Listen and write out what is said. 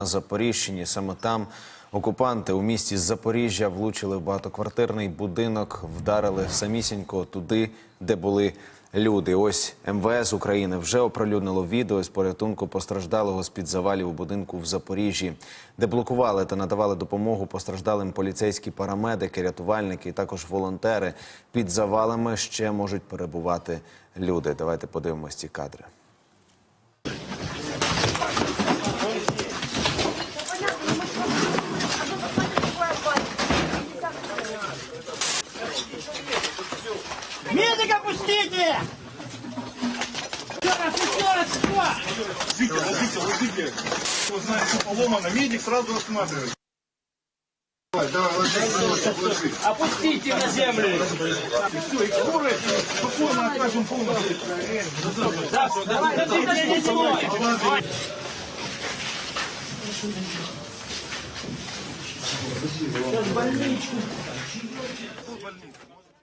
Запоріжчині. Саме там окупанти у місті Запоріжжя влучили в багатоквартирний будинок, вдарили самісінько туди, де були люди. Ось МВС України вже оприлюднило відео з порятунку постраждалого з під завалів у будинку в Запоріжжі, де блокували та надавали допомогу постраждалим поліцейські парамедики, рятувальники, і також волонтери. Під завалами ще можуть перебувати люди. Давайте подивимось ці кадри. Медика пустите! Еще раз, еще раз, что? Ложите, ложите, ложите. Кто знает, что поломано, медик сразу осматривает. Давай, давай, ложись. Опустите на землю! Все, и скоро спокойно окажем помощь. Давай, давай, не снимай! Больница.